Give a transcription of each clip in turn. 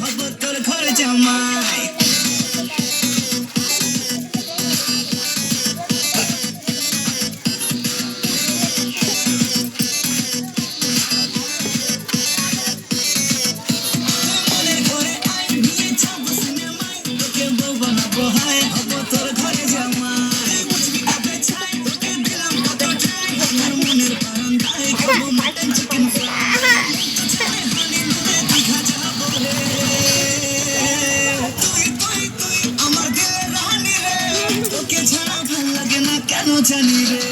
হব তোর ঘর জামাই। জানি রে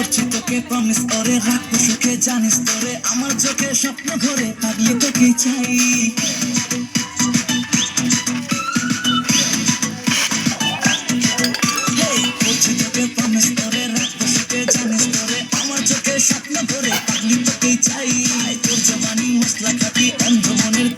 করছি তোকে প্রমিস করে রাখব সুখে, জানিস তোরে, আমার চোখে স্বপ্ন ঘরে, পাগলি তোকে চাই। স্বপ্ন তোকে চাই। তোর জবানি মশলা খাতি অন্ধ মনের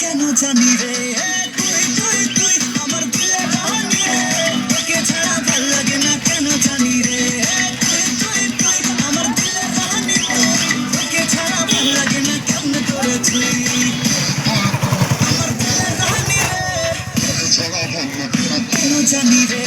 কেন জানি রে? তুই তুই তুই আমার দিলে বাহানি রে। তোকে ছাড়া ভালো লাগে না কেন জানি রে? তুই তুই তুই আমার দিলে বাহানি রে। তোকে ছাড়া ভালো লাগে না কেমন করেছি আমার দিলে বাহানি রে। কেন জানি রে?